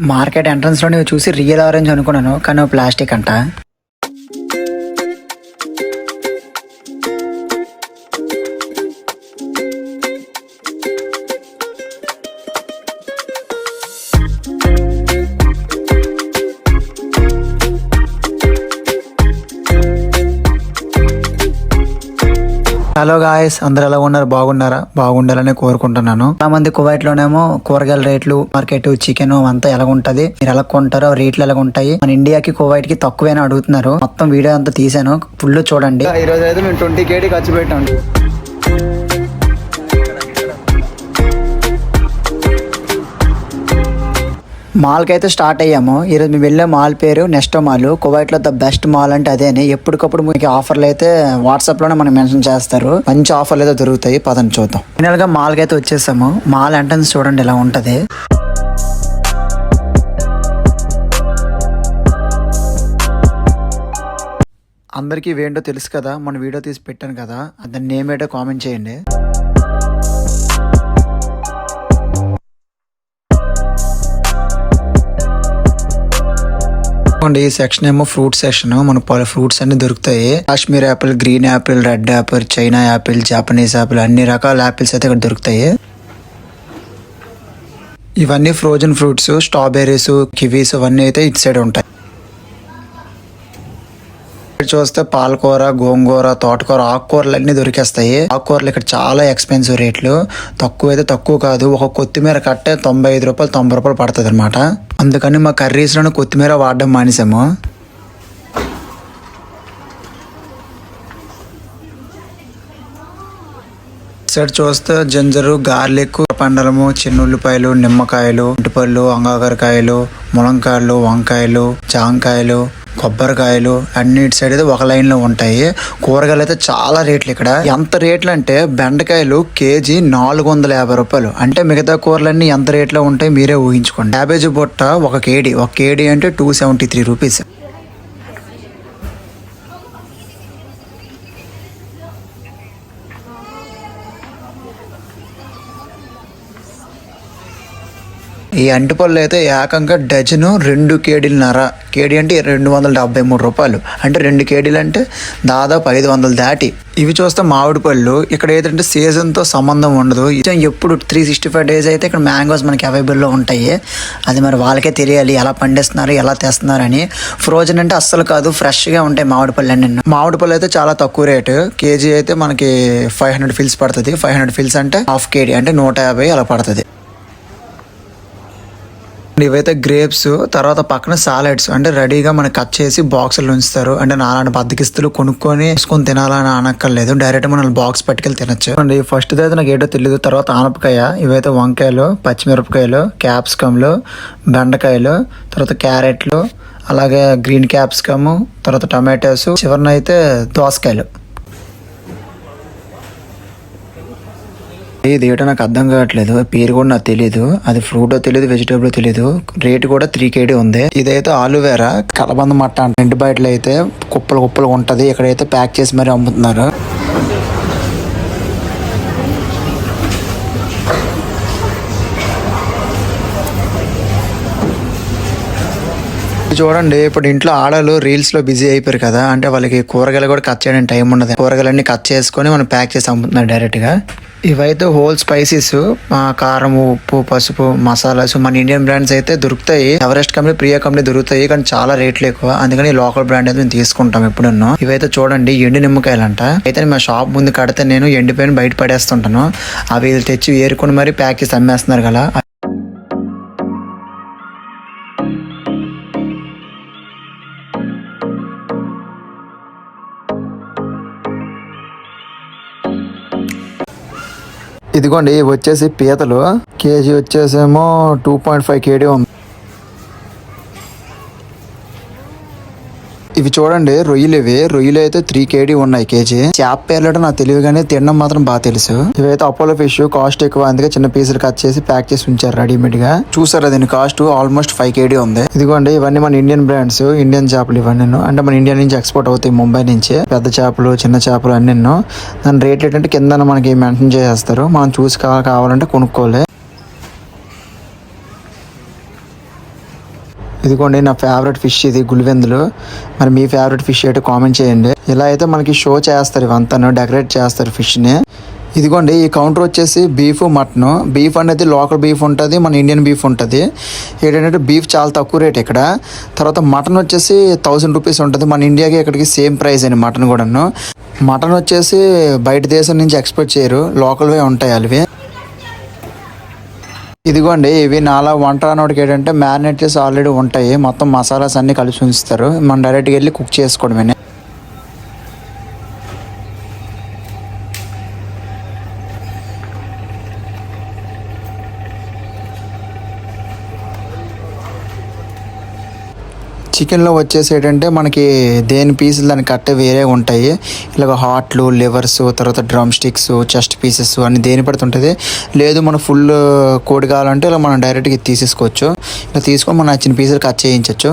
Market ఎంట్రన్స్లో నువ్వు చూసి రియల్ ఆరెంజ్ అనుకున్నాను కానీ ప్లాస్టిక్ అంట. హలో గాయస్ అందరు ఎలా ఉన్నారు? బాగున్నారా? బాగుండాలని కోరుకుంటున్నాను. చాలా మంది కువైట్ లోనేమో కూరగాయల రేట్లు మార్కెట్ చికెన్ అంతా ఎలా ఉంటది మీరు ఎలా కొంటారో రేట్లు ఎలా ఉంటాయి. మన ఇండియాకి కువైట్కి తక్కువేనా అడుగుతున్నారు. మొత్తం వీడియో అంతా తీసాను ఫుల్ చూడండి. ఈ రోజు అయితే మేము ట్వంటీ కేడీ ఖర్చు పెట్టాం. మాల్కి అయితే స్టార్ట్ అయ్యాము. ఈరోజు మేము వెళ్ళే మాల్ పేరు నెస్టో మాల్. కువైట్లో ద బెస్ట్ మాల్ అంటే అదేనే ఎప్పటికప్పుడు మీకు ఆఫర్లు అయితే వాట్సాప్లోనే మనం మెన్షన్ చేస్తారు. మంచి ఆఫర్లు అయితే దొరుకుతాయి. పదని చూద్దాం. ఫైనల్గా మాల్కి అయితే వచ్చేసాము. మాల్ ఎంట్రన్స్ చూడండి ఇలా ఉంటది. అందరికీ ఇవేంటో తెలుసు కదా. మన వీడియో తీసి పెట్టాను కదా. దాన్ని నేమ్ కామెంట్ చేయండి. ఇదిగోండి, ఈ సెక్షన్ ఏమో ఫ్రూట్ సెక్షన్ మనకు పలు ఫ్రూట్స్ అన్ని దొరుకుతాయి. Kashmir apple green apple red apple China apple Japanese apple అన్ని రకాల యాపిల్స్ అయితే ఇక్కడ దొరుకుతాయి. ఇవన్నీ ఫ్రోజన్ ఫ్రూట్స్ స్ట్రాబెర్రీస్ కివీస్ అవన్నీ అయితే ఇటు సైడ్ ఉంటాయి. చూస్తే పాలకూర గోంగూర తోటకూర ఆకుకూరలు అన్ని దొరికేస్తాయి. ఆకుకూరలు ఇక్కడ చాలా ఎక్స్పెన్సివ్ రేట్లు. తక్కువ అయితే తక్కువ కాదు. ఒక కొత్తిమీర కట్టే తొంభై ఐదు రూపాయలు తొంభై రూపాయలు పడుతుంది అనమాట అందుకని మా కర్రీస్లోనే కొత్తిమీర వాడడం మానేసాము. సైడ్ చూస్తే జింజరు గార్లిక్ పండలము చిన్న ఉల్లిపాయలు నిమ్మకాయలు ఇంటిపళ్ళు అంగాకరకాయలు ములంకాయలు వంకాయలు జాంకాయలు కొబ్బరికాయలు అన్ని ఇటు సైడ్ అయితే ఒక లైన్లో ఉంటాయి. కూరగాయలు అయితే చాలా రేట్లు ఇక్కడ. ఎంత రేట్లు అంటే బెండకాయలు కేజీ నాలుగు వందల యాభై రూపాయలు. అంటే మిగతా కూరలన్నీ ఎంత రేట్లో ఉంటాయి మీరే ఊహించుకోండి. క్యాబేజీ బుట్ట ఒక కేడి ఒక కేడి అంటే టూ సెవెంటీ త్రీ రూపీస్ ఈ అంటిపళ్ళు అయితే ఏకంగా డజను రెండు కేడీలన్నర కేడీ అంటే రెండు వందల డెబ్బై మూడు రూపాయలు. అంటే రెండు కేడీలు అంటే దాదాపు ఐదు వందలు దాటి. ఇవి చూస్తే మామిడి పళ్ళు. ఇక్కడ ఏంటంటే సీజన్తో సంబంధం ఉండదు. ఇది ఎప్పుడు త్రీ సిక్స్టీ ఫైవ్ డేస్ అయితే ఇక్కడ మ్యాంగోస్ మనకి అవైలబుల్లో ఉంటాయి. అది మరి వాళ్ళకే తెలియాలి ఎలా పండిస్తున్నారు ఎలా తెస్తున్నారు అని. ఫ్రోజన్ అంటే అస్సలు కాదు ఫ్రెష్గా ఉంటాయి మామిడి పళ్ళు అండి మామిడి పళ్ళు అయితే చాలా తక్కువ రేటు. కేజీ అయితే మనకి ఫైవ్ హండ్రెడ్ ఫిల్స్ పడుతుంది. ఫైవ్ హండ్రెడ్ ఫిల్స్ అంటే హాఫ్ కేడీ అంటే నూట యాభై అలా పడుతుంది. ఇవైతే గ్రేప్స్ తర్వాత పక్కన సాలెడ్స్ అంటే రెడీగా మనకి కట్ చేసి బాక్సులు ఉంచుతారు. అంటే నాలాంటి బద్దకిస్తులు కొనుక్కొని వేసుకొని తినాలని అనక్కర్లేదు. డైరెక్ట్ మనం బాక్స్ పట్టుకెళ్ళి తినచ్చు. అండి ఫస్ట్ అయితే నాకు ఏటో తెలియదు తర్వాత ఆనపకాయ. ఇవైతే వంకాయలు పచ్చిమిరపకాయలు క్యాప్సికమ్లు బెండకాయలు తర్వాత క్యారెట్లు అలాగే గ్రీన్ క్యాప్సికమ్ తర్వాత టమాటోస్ చివరినైతే అయితే దోసకాయలు. ఇది ఏంటో నాకు అర్థం కావట్లేదు. పేరు కూడా నాకు తెలియదు అది ఫ్రూట్ తెలియదు వెజిటేబుల్ తెలియదు రేట్ కూడా త్రీ కేడీ ఉంది. ఇదైతే ఆలువేరా కలబంద మట్ట ఇంటి రెండు బయటలో అయితే కుప్పలు కుప్పలు ఉంటది. ఇక్కడైతే ప్యాక్ చేసి మరి అమ్ముతున్నారు. చూడండి ఇప్పుడు ఇంట్లో ఆడలు రీల్స్లో బిజీ అయిపోయారు కదా. అంటే వాళ్ళకి కూరగాయలు కూడా కట్ చేయడానికి టైం ఉండదు. కూరగాయలన్నీ కట్ చేసుకొని మనం ప్యాక్ చేసి అమ్ముతున్నారు డైరెక్ట్గా. ఇవైతే హోల్ స్పైసెస్ కారం ఉప్పు పసుపు మసాలాస్ మన ఇండియన్ బ్రాండ్స్ అయితే దొరుకుతాయి. ఎవరెస్ట్ కంపెనీ ప్రియా కంపెనీ దొరుకుతాయి కానీ చాలా రేట్లు ఎక్కువ. అందుకని లోకల్ బ్రాండ్ అయితే మేము తీసుకుంటాం ఎప్పుడున్నో. ఇవైతే చూడండి ఎండు నిమ్మకాయలంట. అయితే మా షాప్ ముందు కడితే నేను ఎండిపోయిన బయట పడేస్తుంటాను. అవి తెచ్చి ఏరుకొని మరి ప్యాక్ చేసి అమ్మేస్తున్నారు కదా. ఇదిగోండి వచ్చేసి పీతలు. కేజీ వచ్చేసేమో టూ పాయింట్ ఫైవ్ కేడీ ఉంది. ఇవి చూడండి రొయ్యలు ఇవి. రొయ్యలు అయితే త్రీ కేడీ ఉన్నాయి కేజీ. చేప పేర్లట నాకు తెలియదు కానీ తినడం మాత్రం బాగా తెలుసు. ఇవైతే అపోలో ఫిష్ కాస్ట్ ఎక్కువ అందుకే చిన్న పీసులు కట్ చేసి ప్యాక్ చేసి ఉంచారు రెడీమేడ్గా. చూసారా దీని కాస్ట్ ఆల్మోస్ట్ ఫైవ్ కేడీ ఉంది. ఇదిగోండి ఇవన్నీ మన ఇండియన్ బ్రాండ్స్ ఇండియన్ చేపలు ఇవన్నీ అంటే మన ఇండియా నుంచి ఎక్స్పోర్ట్ అవుతాయి ముంబై నుంచి. పెద్ద చేపలు చిన్న చేపలు అన్ని దాని రేట్ ఏంటంటే కింద మనకి మెన్షన్ చేసేస్తారు. మనం చూసి కావాలంటే కొనుక్కోవాలి. ఇదిగోండి నా ఫేవరెట్ ఫిష్ ఇది గుల్వెందులు మరి మీ ఫేవరెట్ ఫిష్ ఏంటో కామెంట్ చేయండి. ఇలా అయితే మనకి షో చేస్తారు ఇవంతాను డెకరేట్ చేస్తారు ఫిష్ని ఇదిగోండి ఈ కౌంటర్ వచ్చేసి బీఫ్ మటన్ బీఫ్ అనేది లోకల్ బీఫ్ ఉంటుంది మన ఇండియన్ బీఫ్ ఉంటుంది. ఏంటంటే బీఫ్ చాలా తక్కువ రేట్ ఇక్కడ. తర్వాత మటన్ వచ్చేసి థౌసండ్ రూపీస్ ఉంటుంది మన ఇండియాకి ఇక్కడికి సేమ్ ప్రైస్ అండి మటన్ కూడాను. మటన్ వచ్చేసి బయట దేశం నుంచి ఎక్స్పోర్ట్ చేయరు లోకల్వే ఉంటాయి అవి ఇదిగోండి ఇవి నాలా వంట నోటికి ఏంటంటే మ్యారినేట్ చేసి ఆల్రెడీ ఉంటాయి. మొత్తం మసాలాస్ అన్ని కలిసి ఉంచుతారు. మనం డైరెక్ట్గా వెళ్ళి కుక్ చేసుకోవడమే చికెన్లో వచ్చేసి ఏంటంటే మనకి దేని పీసులు దాని కట్టే వేరే ఉంటాయి. ఇలాగ హార్ట్లు లివర్స్ తర్వాత డ్రమ్ స్టిక్స్ చెస్ట్ పీసెస్ అన్ని దేని పడుతుంటుంది. లేదు మనం ఫుల్ కోడి కావాలంటే ఇలా మనం డైరెక్ట్గా తీసేసుకోవచ్చు. ఇలా తీసుకొని మనం నచ్చిన పీసులు కట్ చేయించవచ్చు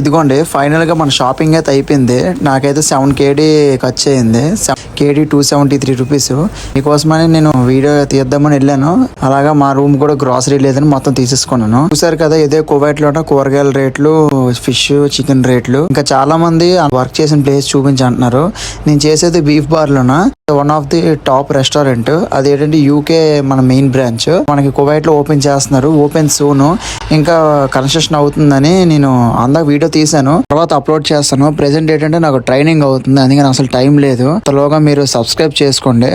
ఇదిగోండి ఫైనల్గా మన షాపింగ్ అయితే అయిపోయింది. నాకైతే సెవెన్ కేడీ ఖర్చు అయింది. KD two seventy three rupees. మీకోసమని నేను వీడియో తీద్దామని వెళ్ళాను. అలాగా మా రూమ్ కూడా గ్రాసరీ లేదని మొత్తం తీసేసుకున్నాను. చూసారు కదా ఇదే కువైట్లో కూరగాయల రేట్లు ఫిష్ చికెన్ రేట్లు. ఇంకా చాలా మంది వర్క్ చేసిన ప్లేస్ చూపించంటున్నారు నేను చేసేది బీఫ్ బార్ లోన? One of the top restaurant అది ఏంటంటే యూకే మన మెయిన్ బ్రాంచ్ మనకి కువైట్లో ఓపెన్ చేస్తున్నారు. ఓపెన్ సూను ఇంకా కన్స్ట్రక్షన్ అవుతుందని నేను అందాక వీడియో తీసాను తర్వాత అప్లోడ్ చేస్తాను. ప్రెసెంట్ ఏంటంటే నాకు ట్రైనింగ్ అవుతుంది. అందుకని అసలు టైం లేదు. అంతలోగా మీరు సబ్స్క్రైబ్ చేసుకోండి.